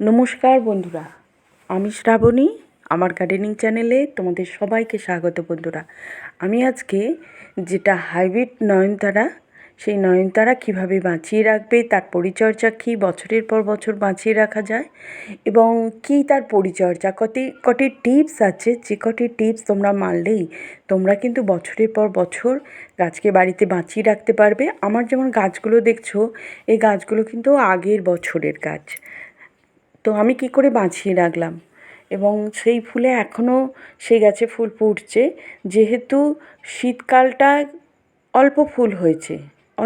নমস্কার বন্ধুরা, আমি শ্রাবণী, আমার গার্ডেনিং চ্যানেলে তোমাদের সবাইকে স্বাগত বন্ধুরা। আমি আজকে যেটা হাইব্রিড নয়নতারা, সেই নয়নতারা কীভাবে বাঁচিয়ে রাখবে, তার পরিচর্যা কী, বছরের পর বছর বাঁচিয়ে রাখা যায়, এবং কী তার পরিচর্যা, কটি কটি টিপস আছে, যে কটি টিপস তোমরা মানলেই তোমরা কিন্তু বছরের পর বছর গাছকে বাড়িতে বাঁচিয়ে রাখতে পারবে। আমার যেমন গাছগুলো দেখছ, এই গাছগুলো কিন্তু আগের বছরের গাছ। তো আমি কি করে বাঁচিয়ে রাখলাম? এবং সেই ফুলে এখনও সেই গাছে ফুল ফুটছে, যেহেতু শীতকালটা অল্প ফুল হয়েছে।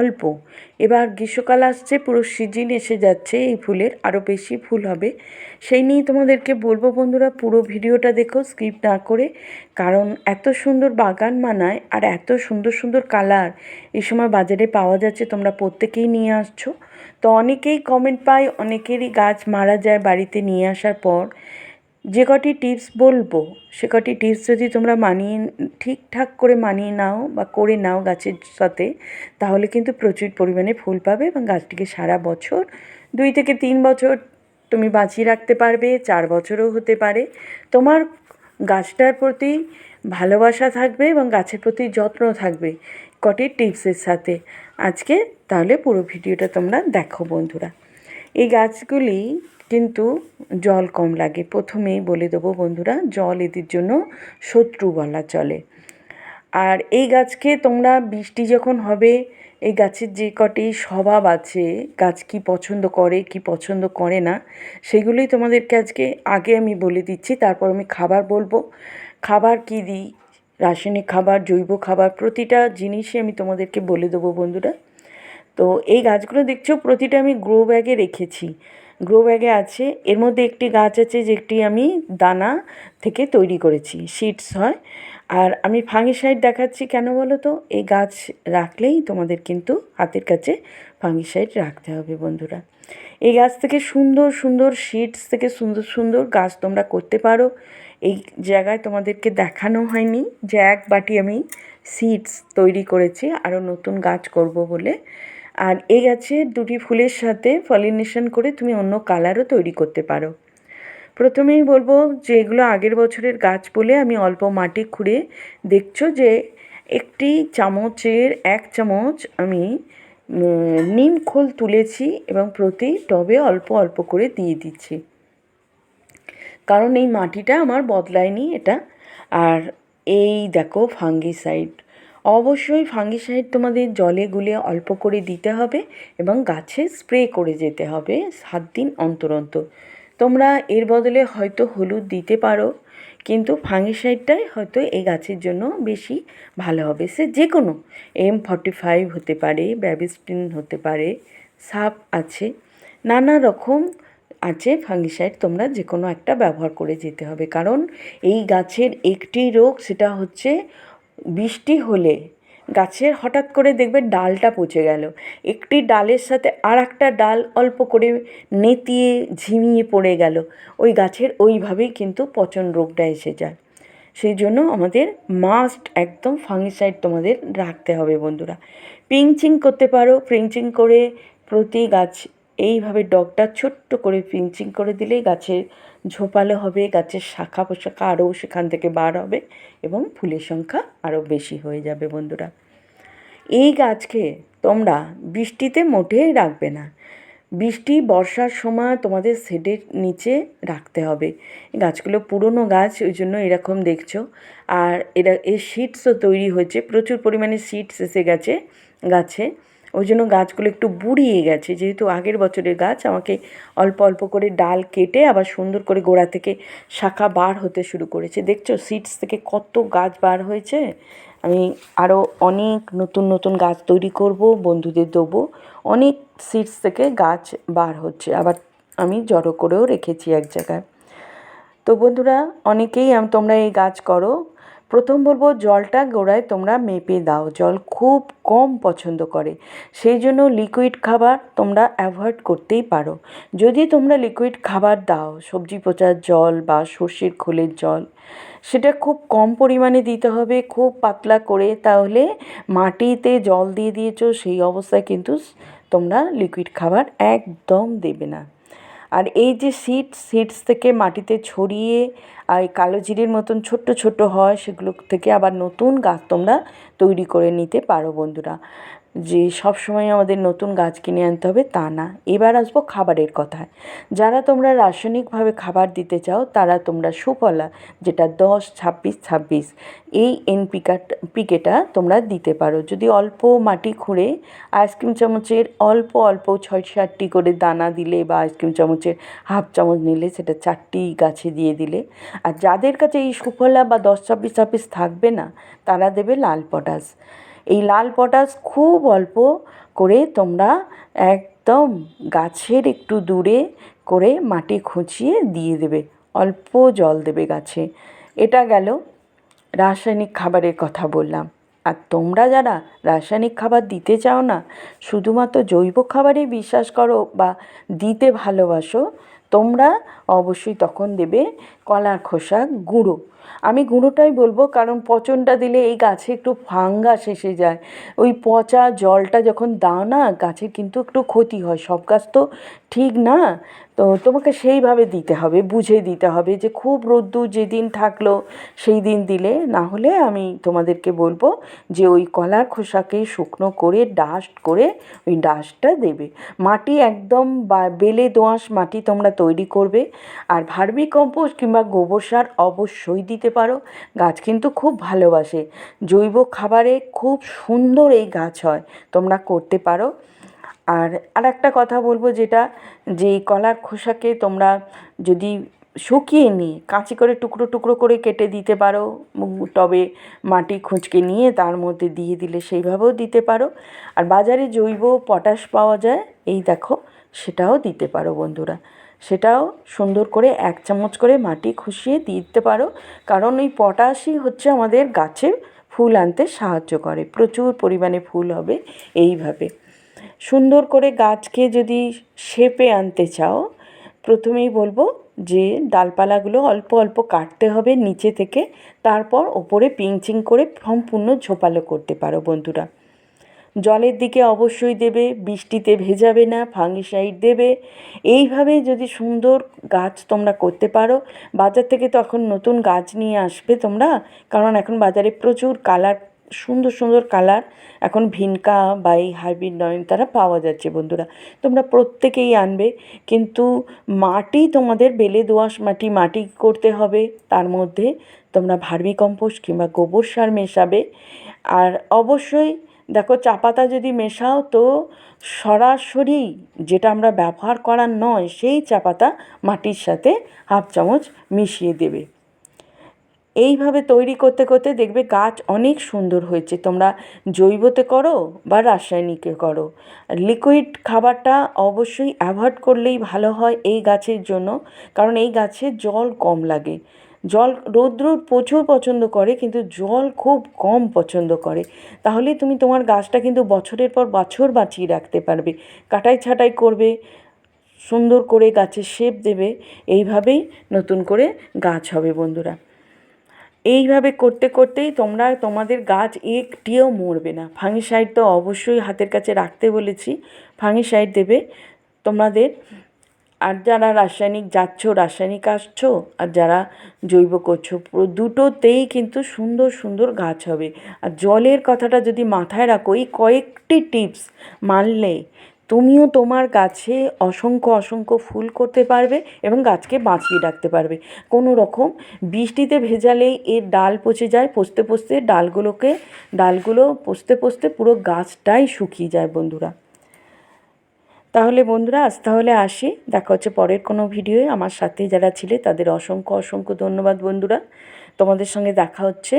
অল্প। এবার গ্রীষ্মকাল আসছে, পুরো সিজন এসে যাচ্ছে, এই ফুলের আরও বেশি ফুল হবে। সেই নিয়েই তোমাদেরকে বলব বন্ধুরা, পুরো ভিডিওটা দেখো স্কিপ না করে। কারণ এত সুন্দর বাগান মানায় আর এত সুন্দর সুন্দর কালার এই সময় বাজারে পাওয়া যাচ্ছে, তোমরা প্রত্যেকেই নিয়ে আসছো। তো অনেকেই কমেন্ট পাই অনেকেরই গাছ মারা যায় বাড়িতে নিয়ে আসার পর। যে কটি টিপস বলব, সে কটি টিপস যদি তোমরা মানিয়ে ঠিকঠাক করে মানিয়ে নাও বা করে নাও গাছের সাথে, তাহলে কিন্তু প্রচুর পরিমাণে ফুল পাবে এবং গাছটিকে সারা বছর, দুই থেকে তিন বছর তুমি বাঁচিয়ে রাখতে পারবে, চার বছরও হতে পারে। তোমার গাছটার প্রতি ভালোবাসা থাকবে এবং গাছের প্রতি যত্ন থাকবে কটি টিপসের সাথে। আজকে তাহলে পুরো ভিডিওটা তোমরা দেখো বন্ধুরা। এই গাছগুলি কিন্তু জল কম লাগে। প্রথমেই বলে দেবো বন্ধুরা, জল এদের জন্য শত্রু বলা চলে। আর এই গাছকে তোমরা বৃষ্টি যখন হবে, এই গাছের যে কটি স্বভাব আছে, গাছ কি পছন্দ করে, কি পছন্দ করে না, সেগুলোই তোমাদেরকে আজকে আগে আমি বলে দিচ্ছি। তারপর আমি খাবার বলব। খাবার কি দিই? রাসায়নিক খাবার, জৈব খাবার, প্রতিটা জিনিসই আমি তোমাদেরকে বলে দেবো বন্ধুরা। তো এই গাছগুলো দেখছ, প্রতিটা আমি গ্রো ব্যাগে রেখেছি। গ্রো ব্যাগে আছে। এর মধ্যে একটি গাছ আছে যেটি আমি দানা থেকে তৈরি করেছি সিডস হয়। আর আমি ফাঙ্গিসাইড দেখাচ্ছি কেন বলো তো এই গাছ রাখলেই তোমাদের কিন্তু হাতের কাছে ফাঙ্গিসাইড রাখতে হবে বন্ধুরা। এই গাছ থেকে সুন্দর সুন্দর সিডস থেকে সুন্দর সুন্দর গাছ তোমরা করতে পারো। এই জায়গায় তোমাদেরকে দেখানো হয়নি যে এক বাটি আমি সিডস তৈরি করেছি। আরও নতুন গাছ করব বলে আর এই গাছে দুটি ফুলের সাথে পলিনেশন করে তুমি অন্য কালারও তৈরি করতে পারো। প্রথমেই বলব যে এগুলো আগের বছরের গাছ বলে আমি অল্প মাটি খুঁড়ে দেখছ যে একটি চামচের এক চামচ আমি নিম খোল তুলেছি এবং প্রতি টবে অল্প অল্প করে দিয়ে দিচ্ছি। কারণ এই মাটিটা আমার বদলায়নি এটা। আর এই দেখো ফাঙ্গিসাইড। অবশ্যই ফাঙ্গিসাইড তোমাদের জলে গুলে অল্প করে দিতে হবে এবং গাছে স্প্রে করে যেতে হবে সাত দিন অন্তর অন্তর। তোমরা এর বদলে হয়তো হলুদ দিতে পারো, কিন্তু ফাঙ্গিসাইডটাই হয়তো এই গাছের জন্য বেশি ভালো হবে। সে যে কোনো এম ফর্টি ফাইভ হতে পারে ব্যাবিস্টিন হতে পারে, সাপ আছে, নানা রকম আছে ফাঙ্গিসাইড তোমরা যে কোনো একটা ব্যবহার করে যেতে হবে। কারণ এই গাছের একটি রোগ সেটা হচ্ছে বৃষ্টি হলে গাছের হঠাৎ করে দেখবে ডালটা পচে গেল। একটি ডালের সাথে আর একটা ডাল অল্প করে নেতিয়ে ঝিমিয়ে পড়ে গেল। ওই গাছের ওইভাবেই কিন্তু পচন রোগটা এসে যায়। সেই জন্য আমাদের মাস্ট একদম ফাঙ্গিসাইড তোমাদের রাখতে হবে বন্ধুরা। পিঞ্চিং করতে পারো। পিঞ্চিং করে প্রতি গাছ এইভাবে ডগটা ছোট্ট করে পিঞ্চিং করে দিলেই গাছের ঝোপালো হবে, গাছের শাখা পোশাখা আরও সেখান থেকে বার হবে এবং ফুলের সংখ্যা আরও বেশি হয়ে যাবে বন্ধুরা। এই গাছকে তোমরা বৃষ্টিতে মোটেই রাখবে না। বৃষ্টি, বর্ষার সময় তোমাদের শেডের নিচে রাখতে হবে। গাছগুলো পুরনো গাছ, ওই জন্য এরকম দেখছ। আর এরা, এই সিডসও তৈরি হয়েছে, প্রচুর পরিমাণে সিডস এসে গেছে গাছে। ওই জন্য গাছগুলো একটু বুড়িয়ে গেছে। যেহেতু আগের বছরের গাছ, আমাকে অল্প অল্প করে ডাল কেটে আবার সুন্দর করে গোড়া থেকে শাখা বার হতে শুরু করেছে। দেখছ সিডস থেকে কত গাছ বার হয়েছে? আমি আরও অনেক নতুন নতুন গাছ তৈরি করব, বন্ধুদের দেবো। অনেক সিডস থেকে গাছ বার হচ্ছে, আবার আমি জড়ো করেও রেখেছি এক জায়গায়। তো বন্ধুরা, অনেকেই তোমরা এই গাছ করো। প্রথম বলব জলটা গোড়ায় তোমরা মেপে দাও। জল খুব কম পছন্দ করে। সেই জন্য লিকুইড খাবার তোমরা অ্যাভয়েড করতেই পারো। যদি তোমরা লিকুইড খাবার দাও, সবজি পচার জল বা সর্ষের খোলের জল, সেটা খুব কম পরিমাণে দিতে হবে, খুব পাতলা করে, তাহলে মাটিতে জল দিয়ে দিয়েছ, সেই অবস্থায় কিন্তু তোমরা লিকুইড খাবার একদম দেবে না। আর এই যে সিডস সিডস থেকে মাটিতে ছড়িয়ে আর এই কালো জিরের মতন ছোট্ট ছোট্ট হয়, সেগুলো থেকে আবার নতুন গাছ তোমরা তৈরি করে নিতে পারো বন্ধুরা। যে সব সময় আমাদের নতুন গাছ কিনে আনতে হবে তা না। এবার আসব খাবারের কথায়। যারা তোমরা রাসায়নিকভাবে খাবার দিতে চাও, তারা তোমরা সুফলা, যেটা দশ, ছাব্বিশ ছাব্বিশ, এই এনপিকাট পিকেটা তোমরা দিতে পারো। যদি অল্প মাটি খুঁড়ে আইসক্রিম চামচের অল্প অল্প ছয় সাতটি করে দানা দিলে বা আইসক্রিম চামচের হাফ চামচ নিলে সেটা চারটি গাছে দিয়ে দিলে। আর যাদের কাছে এই সুফলা বা দশ, ছাব্বিশ ছাব্বিশ থাকবে না, তারা দেবে লাল পটাশ। এই লাল পটাশ খুব অল্প করে তোমরা একদম গাছের একটু দূরে করে মাটি খুঁচিয়ে দিয়ে দেবে, অল্প জল দেবে গাছে। এটা গেল রাসায়নিক খাবারের কথা বললাম। আর তোমরা যারা রাসায়নিক খাবার দিতে চাও না, শুধুমাত্র জৈব খাবারেই বিশ্বাস করো বা দিতে ভালোবাসো, তোমরা অবশ্যই তখন দেবে কলার খোসা, গুঁড়ো। আমি গুঁড়োটাই বলব কারণ পচনটা দিলে এই গাছে একটু ফাঙ্গাস এসে যায়। ওই পচা জলটা যখন দাও না গাছের কিন্তু একটু ক্ষতি হয়। সব গাছ তো ঠিক না। তো তোমাকে সেইভাবে দিতে হবে, বুঝে দিতে হবে যে খুব রোদ্দুর যেদিন থাকল সেই দিন দিলে। না হলে আমি তোমাদেরকে বলব যে ওই কলার খোসাকে শুকনো করে ডাস্ট করে ওই ডাস্টটা দেবে। মাটি একদম বা বেলে দোআঁশ মাটি তোমরা তৈরি করবে। আর ভার্মি কম্পোস্ট কিংবা গোবর সার অবশ্যই দিতে পারো। গাছ কিন্তু খুব ভালোবাসে। জৈব খাবারে খুব সুন্দর এই গাছ হয়। তোমরা করতে পারো। আর আর একটা কথা বলব যেটা, যে কলার খোসাকে তোমরা যদি শুকিয়ে নিয়ে কাঁচি করে টুকরো টুকরো করে কেটে দিতে পারো টবে মাটি খুঁজকে নিয়ে তার মধ্যে দিয়ে দিলে সেইভাবেও দিতে পারো। আর বাজারে জৈব পটাশ পাওয়া যায়, এই দেখো, সেটাও দিতে পারো বন্ধুরা। সেটাও সুন্দর করে এক চামচ করে মাটি খুশিয়ে দিতে পারো। কারণ ওই পটাশই হচ্ছে আমাদের গাছে ফুল আনতে সাহায্য করে। প্রচুর পরিমাণে ফুল হবে এইভাবে। সুন্দর করে গাছকে যদি শেপে আনতে চাও, প্রথমেই বলব যে ডালপালাগুলো অল্প অল্প কাটতে হবে নিচে থেকে, তারপর ওপরে পিংচিং করে সম্পূর্ণ ঝোপালো করতে পারো বন্ধুরা। জলের দিকে অবশ্যই দেবে, বৃষ্টিতে ভেজাবে না, ফাঙ্গিসাইড দেবে। এইভাবে যদি সুন্দর গাছ তোমরা করতে পারো, বাজার থেকে তো এখন নতুন গাছ নিয়ে আসবে তোমরা, কারণ এখন বাজারে প্রচুর কালার, সুন্দর সুন্দর কালার এখন ভিনকা বা এই হাইব্রিড নয়নতারা পাওয়া যাচ্ছে বন্ধুরা। তোমরা প্রত্যেকেই আনবে, কিন্তু মাটি তোমাদের বেলে দোআঁশ মাটি মাটি করতে হবে, তার মধ্যে তোমরা ভার্মি কম্পোস্ট কিংবা গোবর সার মেশাবে। আর অবশ্যই দেখো, চা পাতা যদি মেশাও তো সরাসরি যেটা আমরা ব্যবহার করার নয়, সেই চা পাতা মাটির সাথে হাফ চামচ মিশিয়ে দেবে। এইভাবে তৈরি করতে করতে দেখবে গাছ অনেক সুন্দর হয়েছে। তোমরা জৈবতে করো বা রাসায়নিকে করো। লিকুইড খাবারটা অবশ্যই অ্যাভয়েড করলেই ভালো হয় এই গাছের জন্য, কারণ এই গাছে জল কম লাগে। জল, রৌদ্র প্রচুর পছন্দ করে, কিন্তু জল খুব কম পছন্দ করে। তাহলে তুমি তোমার গাছটা কিন্তু বছরের পর বছর বাঁচিয়ে রাখতে পারবে। কাটাই ছাঁটাই করবে, সুন্দর করে গাছের শেপ দেবে, এইভাবেই নতুন করে গাছ হবে বন্ধুরা। এইভাবে করতে করতেই তোমরা, তোমাদের গাছ একটিও মরবে না। ফাঙ্গিসাইড তো অবশ্যই হাতের কাছে রাখতে বলেছি। ফাঙ্গিসাইড দেবে তোমাদের আর যারা রাসায়নিক যাচ্ছ, রাসায়নিক আসছো, আর যারা জৈব করছ, পুরো দুটোতেই কিন্তু সুন্দর সুন্দর গাছ হবে। আর জলের কথাটা যদি মাথায় রাখো, এই কয়েকটি টিপস মানলে তুমিও তোমার গাছে অসংখ্য অসংখ্য ফুল করতে পারবে এবং গাছকে বাঁচিয়ে রাখতে পারবে। কোনো রকম বৃষ্টিতে ভেজালেই এর ডাল পচে যায়, পচতে পচতে ডালগুলোকে, ডালগুলো পচতে পচতে পুরো গাছটাই শুকিয়ে যায় বন্ধুরা। তাহলে বন্ধুরা, আজ তাহলে আসি। দেখা হচ্ছে পরের কোনো ভিডিওয়ে আমার সাথে যারা ছিলে, তাদের অসংখ্য অসংখ্য ধন্যবাদ বন্ধুরা। তোমাদের সঙ্গে দেখা হচ্ছে।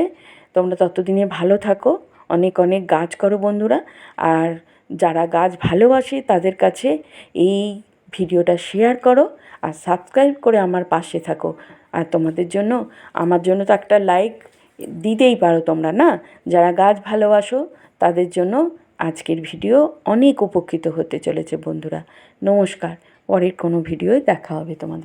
তোমরা ততদিনে ভালো থাকো। অনেক অনেক গাছ করো বন্ধুরা। আর যারা গাছ ভালোবাসে, তাদের কাছে এই ভিডিওটা শেয়ার করো। আর সাবস্ক্রাইব করে আমার পাশে থাকো। আর তোমাদের জন্য, আমার জন্য তো একটা লাইক দিতেই পারো তোমরা, না? যারা গাছ ভালোবাসো, তাদের জন্য আজকের ভিডিও অনেক উপকৃত হতে চলেছে বন্ধুরা। নমস্কার পরের কোনো ভিডিওয় দেখা হবে তোমাদের।